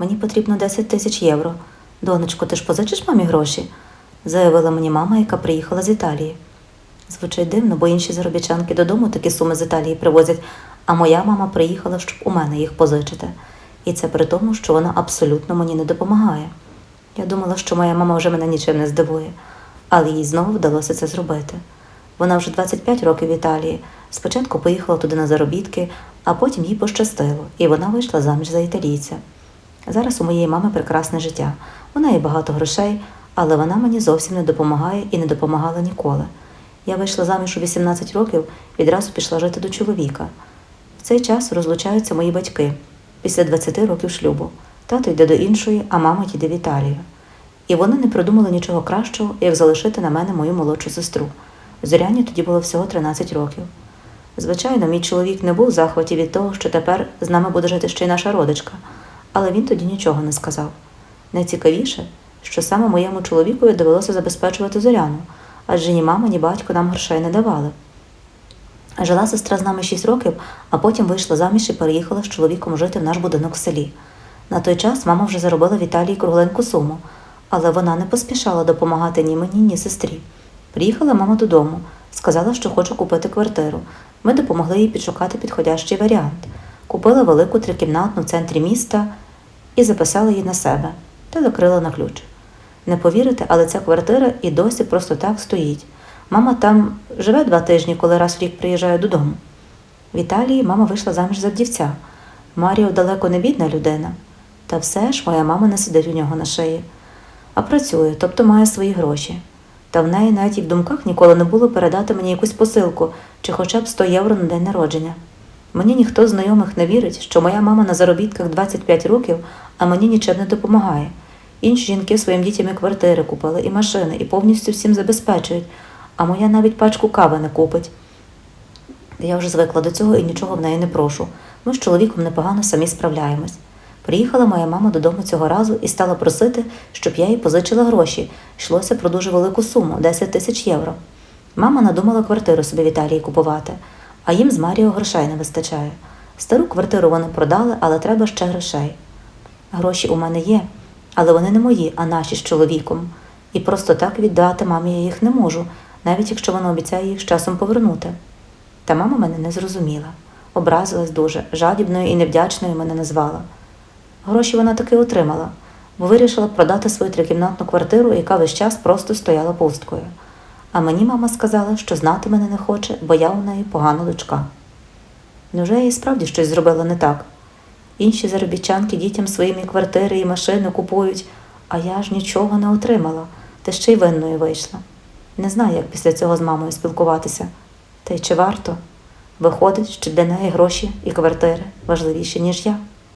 Мені потрібно 10 тисяч євро. Донечко, ти ж позичиш мамі гроші? заявила мені мама, яка приїхала з Італії. Звучить дивно, бо інші заробітчанки додому такі суми з Італії привозять, а моя мама приїхала, щоб у мене їх позичити. І це при тому, що вона абсолютно мені не допомагає. Я думала, що моя мама вже мене нічим не здивує, але їй знову вдалося це зробити. Вона вже 25 років в Італії. Спочатку поїхала туди на заробітки, а потім їй пощастило, і вона вийшла заміж за італійця. Зараз у моєї мами прекрасне життя. У неї багато грошей, але вона мені зовсім не допомагає і не допомагала ніколи. Я вийшла заміж у 18 років, відразу пішла жити до чоловіка. В цей час розлучаються мої батьки після 20 років шлюбу. Тато йде до іншої, а мама їде в Італію. І вони не придумали нічого кращого, як залишити на мене мою молодшу сестру. Зоряні тоді було всього 13 років. Звичайно, мій чоловік не був в захваті від того, що тепер з нами буде жити ще й наша родичка, але він тоді нічого не сказав. Найцікавіше, що саме моєму чоловікові довелося забезпечувати зоряну, адже ні мама, ні батько нам грошей не давали. Жила сестра з нами 6 років, а потім вийшла заміж і переїхала з чоловіком жити в наш будинок в селі. На той час мама вже заробила в Італії кругленьку суму, але вона не поспішала допомагати ні мені, ні сестрі. Приїхала мама додому, сказала, що хоче купити квартиру. Ми допомогли їй підшукати підходящий варіант. Купила велику трикімнатну в центрі міста і записала її на себе та закрила на ключ. Не повірите, але ця квартира і досі просто так стоїть. Мама там живе два тижні, коли раз в рік приїжджає додому. В Італії мама вийшла заміж за вдівця. Маріо далеко не бідна людина. Та все ж моя мама не сидить у нього на шиї, а працює, тобто має свої гроші. Та в неї навіть і в думках ніколи не було передати мені якусь посилку чи хоча б 100 євро на день народження. Мені ніхто з знайомих не вірить, що моя мама на заробітках 25 років, а мені нічим не допомагає. Інші жінки своїм дітям і квартири купили, і машини, і повністю всім забезпечують, а моя навіть пачку кави не купить. Я вже звикла до цього і нічого в неї не прошу. Ми з чоловіком непогано самі справляємось. Приїхала моя мама додому цього разу і стала просити, щоб я їй позичила гроші. Йшлося про дуже велику суму 10 тисяч євро. Мама надумала квартиру собі в Італії купувати, а їм з Маріо грошей не вистачає. Стару квартиру вони продали, але треба ще грошей. Гроші у мене є, але вони не мої, а наші з чоловіком. І просто так віддати мамі я їх не можу, навіть якщо вона обіцяє їх з часом повернути. Та мама мене не зрозуміла, образилась дуже, жадібною і невдячною мене назвала. Гроші вона таки отримала, бо вирішила продати свою трикімнатну квартиру, яка весь час просто стояла пусткою. А мені мама сказала, що знати мене не хоче, бо я у неї погана дочка. Невже я і справді щось зробила не так? Інші заробітчанки дітям своїми квартири і машини купують, а я ж нічого не отримала, та ще й винною вийшла. Не знаю, як після цього з мамою спілкуватися. Та й чи варто? Виходить, що для неї гроші і квартири важливіші, ніж я.